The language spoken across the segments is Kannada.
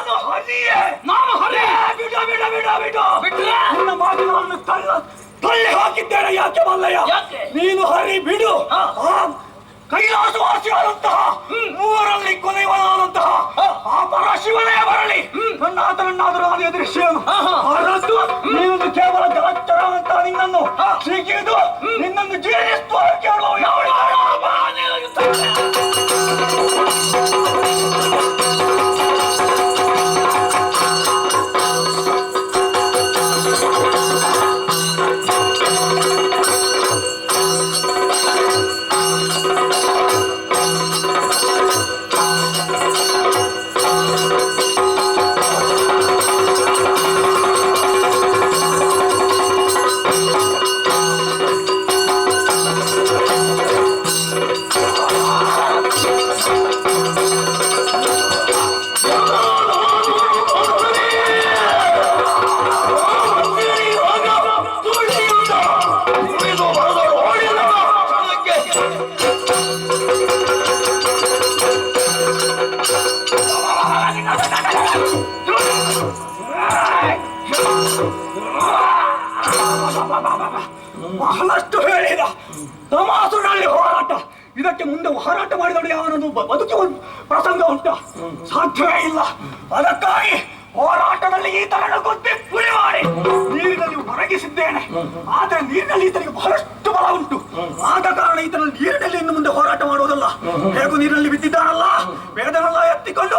ನಾನು ಹರಿಯೇ! ನಾನು ಹರಿ! ಬಿಡು ಬಿಡ ಬಿಡ ಬಿಡ! ಬಿಟ್ರೆ ನಿನ್ನ ಮಾತಿನವನ್ನು ತಳ್ಳ ತಳ್ಳಿ ಹಾಕಿದ್ದೇನೆ ಯಾಕೆ ಮಲ್ಲಯ್ಯ? ಯಾಕೆ? ನೀನು ಹರಿ ಬಿಡು. ಹಾ. ಆ ಕೈಲಾಸವಾಸಿಯಾದಂತಹ ಮೂವರಲ್ಲಿ ಕೊನೆಯವನಾದಂತಹ ಆ ಪರಶಿವನೇ ಬರಲಿ. ನನ್ನ ಆತನನ್ನಾದರೂ ನಾನು ಎದುರಿಸೇನು ನೀನು ಕೇವಲ ಅದರದ್ದು ಅಂತ ನಿನ್ನನ್ನು ಸಿಕ್ಕಿದು ನಿನ್ನನ್ನು ಜೀರ್ಣಿಸುವ ಕೇಳುವ ಯಾವಳು ಇದಕ್ಕೆ ಮುಂದೆ ಹೋರಾಟ ಮಾಡಿದವನು ಯಾವನನ್ನು ಬದುಕಿ ಒಂದು ಪ್ರಸಂಗ ಉಂಟ. ಸಾಧ್ಯವೇ ಇಲ್ಲ. ಅದಕ್ಕಾಗಿ ಹೋರಾಟದಲ್ಲಿ ಈ ಗೊತ್ತಿ ಪುಳಿ ಮಾಡಿ. ನೀರಿನಲ್ಲಿ ಹೊರಗಿಸಿದ್ದೇನೆ ಆದರೆ ನೀರಿನಲ್ಲಿ ಈತನಿಗೆ ಬಹಳಷ್ಟು ಬಲ ಉಂಟು. ಆದ ಕಾರಣ ಈತನ ನೀರಿನಲ್ಲಿ ಇನ್ನು ಮುಂದೆ ಹೋರಾಟ ಮಾಡುವುದಲ್ಲ. ಹೇಗೂ ನೀರಿನಲ್ಲಿ ಬಿದ್ದಿದ್ದಾನಲ್ಲ ವೇದನೆಲ್ಲ ಎತ್ತಿಕೊಂಡು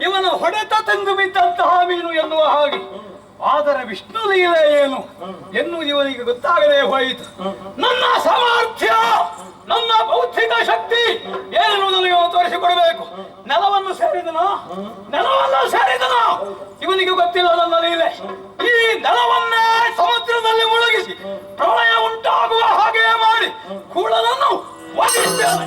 ಇವನ ಹೊಡೆತ ತಂದು ಬಿದ್ದಂತಹ ಮೀನು ಎನ್ನುವ ಹಾಗೆ. ಆದರೆ ವಿಷ್ಣು ಲೀಲೆ ಏನು? ಎನ್ನು ಇವನಿಗೆ ಗೊತ್ತಾಗದೆ ಹೋಯಿತು. ನನ್ನ ಸಾಮರ್ಥ್ಯ! ನನ್ನ ಬೌದ್ಧಿಕ ಶಕ್ತಿ ಏನೆನ್ನುವುದನ್ನು ಇವನು ತೋರಿಸಿಕೊಡಬೇಕು. ನೆಲವನ್ನು ಸೇರಿದನು? ನೆಲವನ್ನು ಸೇರಿದನು? ಇವನಿಗೆ ಗೊತ್ತಿಲ್ಲ ನನ್ನ ಲೀಲೆ ಈ ನೆಲವನ್ನೇ ಸಮುದ್ರದಲ್ಲಿ ಮುಳುಗಿಸಿ ಪ್ರಳಯ ಉಂಟಾಗುವ ಹಾಗೆ ಮಾಡಿ, ಕೂಡಲನ್ನು ವಧಿಸ್ತೇನೆ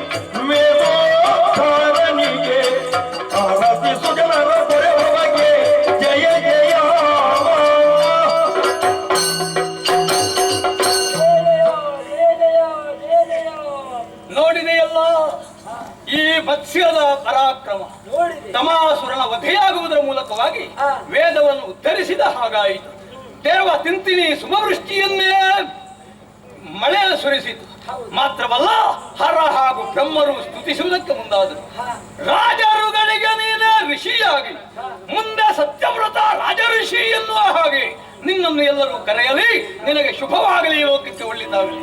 ಉದ್ಧರಿಸಿದ ಹಾಗಾಯಿತು. ದೇವ ತಿಂತಿನಿ ಸುಮವೃಷ್ಟಿಯನ್ನೇ ಮಳೆ ಸುರಿಸಿತು. ಮಾತ್ರವಲ್ಲ ಹರ ಹಾಗೂ ಬ್ರಹ್ಮರು ಸ್ತುತಿಸುವುದಕ್ಕೆ ಮುಂದಾದರು. ರಾಜರುಗಳಿಗೆ ನೀನೇ ಋಷಿಯಾಗಿ. ಮುಂದೆ ಸತ್ಯವ್ರತ ರಾಜ ಋಷಿ ಎನ್ನುವ ಹಾಗೆ ನಿನ್ನನ್ನು ಎಲ್ಲರೂ ಕರೆಯಲಿ. ನಿನಗೆ ಶುಭವಾಗಲಿ ಲೋಕಕ್ಕೆ ಒಳ್ಳೆಯದಾಗಲಿ